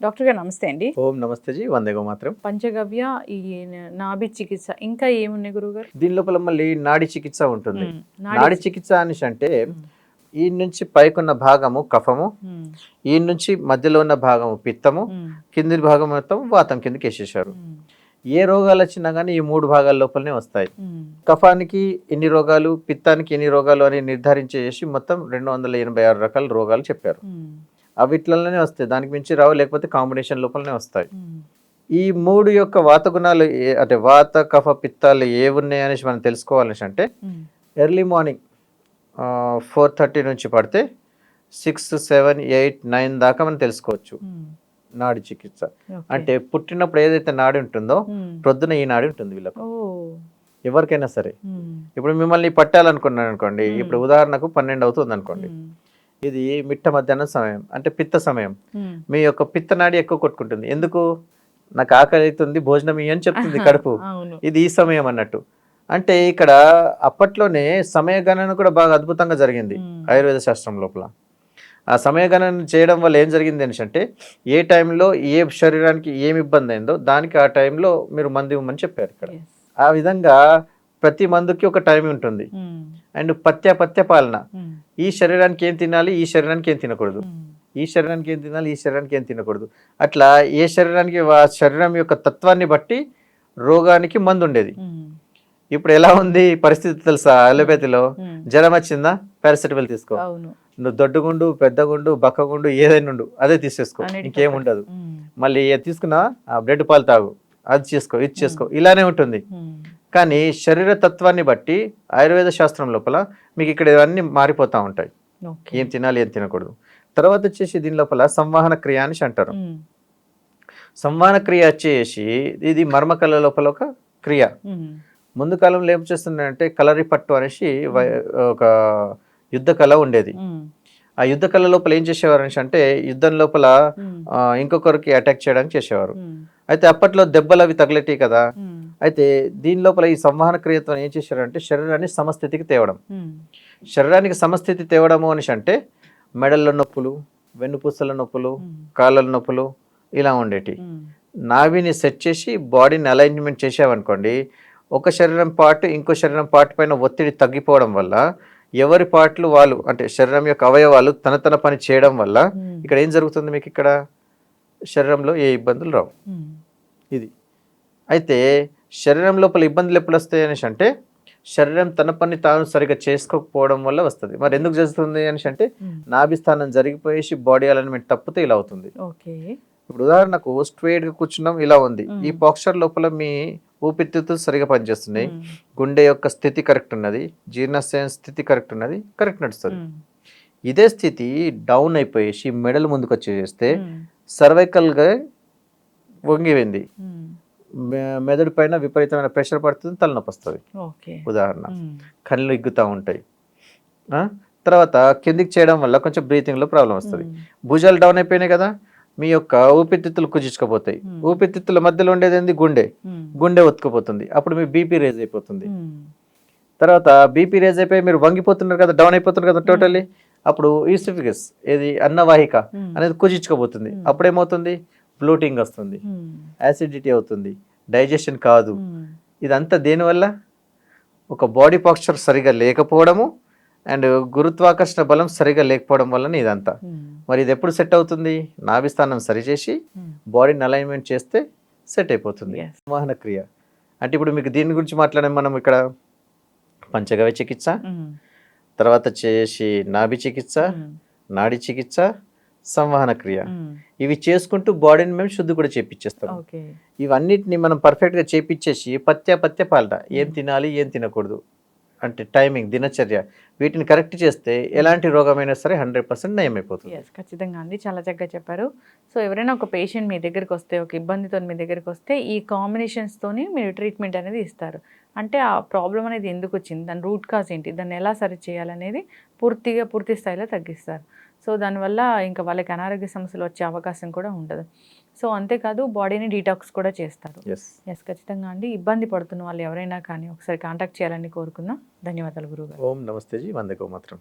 Doctor గారు నమస్తే అండి ఓం నమస్తే జీ వందేగో మాత్రం పంచగవ్య ఈ నాభి చికిత్స ఇంకా ఏమున్నాయి గురువు గారు దీని లోపల మళ్ళీ నాడి చికిత్స ఉంటుంది. నాడి చికిత్స అనేసి అంటే ఈ నుంచి పైకున్న భాగము కఫము. ఈ నుంచి మధ్యలో ఉన్న భాగము పిత్తము. కింది భాగం మొత్తం వాతం కిందకి వేసేసారు. ఏ రోగాలు వచ్చినా కానీ ఈ మూడు భాగాల లోపలనే వస్తాయి. కఫానికి ఎన్ని రోగాలు పిత్తానికి ఎన్ని రోగాలు అని నిర్ధారించేసి మొత్తం రెండు వందల ఎనభై ఆరు రకాల రోగాలు చెప్పారు మ్మ్. అవి ఇట్లనే వస్తాయి దానికి మించి రావు లేకపోతే కాంబినేషన్ లోపలనే వస్తాయి. ఈ మూడు యొక్క వాత గుణాలు అంటే వాత కఫ పిత్తాలు ఏ ఉన్నాయి అనేసి మనం తెలుసుకోవాలనేసి అంటే. ఎర్లీ మార్నింగ్ ఫోర్ థర్టీ నుంచి పడితే సిక్స్ సెవెన్ ఎయిట్ నైన్ దాకా మనం తెలుసుకోవచ్చు. నాడి చికిత్స. అంటే పుట్టినప్పుడు ఏదైతే నాడి ఉంటుందో. ప్రొద్దున ఈ నాడి ఉంటుంది వీళ్ళకు ఎవరికైనా సరే. ఇప్పుడు మిమ్మల్ని పట్టాలనుకున్నాను అనుకోండి. ఇప్పుడు ఉదాహరణకు పన్నెండు అవుతుంది అనుకోండి. ఇది మిట్ట మధ్యాహ్నం సమయం అంటే పిత్త సమయం. మీ యొక్క పిత్త నాడి ఎక్కువ కొట్టుకుంటుంది ఎందుకు నాకు ఆకలి అవుతుంది భోజనం ఇయ్యి అని చెప్తుంది కడుపు ఇది ఈ సమయం అన్నట్టు అంటే ఇక్కడ అప్పట్లోనే సమయ గణన కూడా బాగా అద్భుతంగా జరిగింది. ఆయుర్వేద శాస్త్రం లోపల ఆ సమయ గణన చేయడం వల్ల ఏం జరిగింది అంటే ఏ టైంలో ఏ శరీరానికి ఏమి ఇబ్బంది అయిందో దానికి ఆ టైంలో మీరు మందు ఇవ్వమని చెప్పారు ఇక్కడ. ఆ విధంగా ప్రతి మందుకి ఒక టైం ఉంటుంది మ్మ్. అండ్ పత్య పత్య పాలన మ్మ్. ఈ శరీరానికి ఏం తినాలి ఈ శరీరానికి ఏం తినకూడదు మ్మ్. ఈ శరీరానికి ఏం తినాలి ఈ శరీరానికి ఏం తినకూడదు అట్లా ఏ శరీరానికి ఆ శరీరం యొక్క తత్వాన్ని బట్టి రోగానికి మందు ఉండేది. ఇప్పుడు ఎలా ఉంది పరిస్థితి తెలుసా అలోపతిలో. జ్వరం వచ్చిందా పారాసిటమాల్ తీసుకో దొడ్డుగుండు పెద్దగుండు బక్కగుండు ఏదైనా ఉండు అదే తీసేసుకో. అన్నిటితో ఇంకేం పాటు. ఉండదు. మ్మ్. మళ్ళీ తీసుకున్నా ఆ బ్రెడ్ పాలు తాగు. అది చేసుకో ఇది చేసుకో. ఇలానే ఉంటుంది. కానీ శరీర తత్వాన్ని బట్టి ఆయుర్వేద శాస్త్రం లోపల మీకు ఇక్కడ ఇవన్నీ మారిపోతూ ఉంటాయి. ఏం తినాలి ఏం తినకూడదు. తర్వాత వచ్చేసి దీని లోపల సంవాహన క్రియ అనేసి అంటారు. సంవాహన క్రియ వచ్చేసి ఇది మర్మకళ లోపల ఒక క్రియ. ముందు కాలంలో ఏం చేస్తుందంటే కలరి పట్టు అనేసి ఒక యుద్ధ కళ ఉండేది. ఆ యుద్ధ కళ లోపల ఏం చేసేవారు అంటే యుద్ధం లోపల ఇంకొకరికి అటాక్ చేయడానికి చేసేవారు. అయితే అప్పట్లో దెబ్బలు అవి తగిలేటి కదా. అయితే దీని లోపల ఈ సంవహన క్రియతో ఏం చేశారంటే శరీరాన్ని సమస్థితికి తేవడం. శరీరానికి సమస్థితి తేవడము అనేసి అంటే మెడల్లో నొప్పులు వెన్నుపూసల నొప్పులు. కాళ్ళ నొప్పులు ఇలా ఉండేటి. నాభిని సెట్ చేసి బాడీని అలైన్మెంట్ చేసామనుకోండి ఒక శరీరం పార్ట్ ఇంకో శరీరం పార్ట్ పైన ఒత్తిడి తగ్గిపోవడం వల్ల ఎవరి పార్ట్లు వాళ్ళు అంటే శరీరం యొక్క అవయవాలు తన తన పని చేయడం వల్ల. ఇక్కడ ఏం జరుగుతుంది మీకు ఇక్కడ శరీరంలో ఏ ఇబ్బందులు రావు. ఇది అయితే శరీరం లోపల ఇబ్బందులు ఎప్పుడు వస్తాయి అనేసి అంటే శరీరం తన పని తాను సరిగా చేసుకోకపోవడం వల్ల వస్తుంది మరి ఎందుకు జరుగుతుంది అనేసి అంటే. నాభిస్థానం జరిగిపోయేసి బాడీ అలైన్మెంట్ తప్పితే ఇలా అవుతుంది ఓకే ఇప్పుడు ఉదాహరణకు స్ట్రైట్గా కూర్చున్నాం ఇలా ఉంది. ఈ పాక్చర్ లోపల మీ ఊపిరితిత్తులు సరిగా పనిచేస్తున్నాయి. గుండె యొక్క స్థితి కరెక్ట్ ఉన్నది జీర్ణాశయం స్థితి కరెక్ట్ ఉన్నది కరెక్ట్ నడుస్తుంది. ఇదే స్థితి డౌన్ అయిపోయేసి మెడలు ముందుకు వచ్చేస్తే మ్మ్. cervical గా వంగిపోయింది మెదడు పైన విపరీతమైన ప్రెషర్ పడుతుంది తలనొప్పి వస్తుంది ఉదాహరణ. కళ్ళు ఇగ్గుతూ ఉంటాయి? తర్వాత కిందికి చేయడం వల్ల కొంచెం బ్రీతింగ్లో ప్రాబ్లం వస్తుంది. భుజాలు డౌన్ అయిపోయినాయి కదా మీ యొక్క ఊపిరితిత్తులు కుజించుకుపోతాయి మ్మ్. ఊపిరితిత్తుల మధ్యలో ఉండేది ఏంది గుండె మ్మ్. గుండె ఒత్తుకుపోతుంది అప్పుడు మీ బీపీ రేజ్ అయిపోతుంది మ్మ్. తర్వాత బీపీ రేజ్ అయిపోయి మీరు వంగిపోతున్నారు కదా డౌన్ అయిపోతున్నారు కదా టోటల్లీ అప్పుడు ఈసిఫిగస్ ఏది అన్నవాహిక. అనేది కుజించుకోబోతుంది మ్మ్. అప్పుడు ఏమవుతుంది బ్లోటింగ్ వస్తుంది. యాసిడిటీ అవుతుంది డైజెషన్ కాదు. ఇదంతా దేనివల్ల ఒక బాడీ పాక్చర్ సరిగా లేకపోవడము అండ్ గురుత్వాకర్షణ బలం సరిగా లేకపోవడం వల్లనే ఇదంతా మ్మ్. మరి ఇది ఎప్పుడు సెట్ అవుతుంది నాభిస్థానం సరిచేసి మ్మ్. బాడీని అలైన్మెంట్ చేస్తే సెట్ అయిపోతుంది. సంవహన క్రియ అంటే ఇప్పుడు మీకు దీని గురించి మాట్లాడే మనం ఇక్కడ పంచగవ్య చికిత్స మ్మ్. తర్వాత వచ్చేసి నాభి చికిత్స. నాడి చికిత్స సంవహన క్రియ. ఇవి చేసుకుంటూ బాడీని మేము శుద్ధి కూడా చేపించేస్తాం ఇవన్నిటిని మనం పర్ఫెక్ట్గా చేపించేసి పత్య పత్య పాలట ఏం తినాలి ఏం తినకూడదు అంటే టైమింగ్ దినచర్య వీటిని కరెక్ట్ చేస్తే ఎలాంటి రోగమైనా సరే హండ్రెడ్ పర్సెంట్ నయమైపోతుంది. ఎస్ ఖచ్చితంగా అండి. చాలా చక్కగా చెప్పారు. సో ఎవరైనా ఒక పేషెంట్ మీ దగ్గరికి వస్తే ఒక ఇబ్బందితో మీ దగ్గరికి వస్తే ఈ కాంబినేషన్స్తోని మీరు ట్రీట్మెంట్ అనేది ఇస్తారు. అంటే ఆ ప్రాబ్లం అనేది ఎందుకు వచ్చింది దాని రూట్ కాజ్ ఏంటి? దాన్ని ఎలా సరి చేయాలనేది పూర్తిగా పూర్తి స్థాయిలో తగ్గిస్తారు. సో దానివల్ల ఇంకా వాళ్ళకి అనారోగ్య సమస్యలు వచ్చే అవకాశం కూడా ఉండదు. సో అంతేకాదు బాడీని డీటాక్స్ కూడా చేస్తారు. ఎస్ ఖచ్చితంగా అండి. ఇబ్బంది పడుతున్న వాళ్ళు ఎవరైనా కానీ ఒకసారి కాంటాక్ట్ చేయాలని కోరుకుందాం. ధన్యవాదాలు గురువు ఓం నమస్తే జీ. వందకు మాత్రం.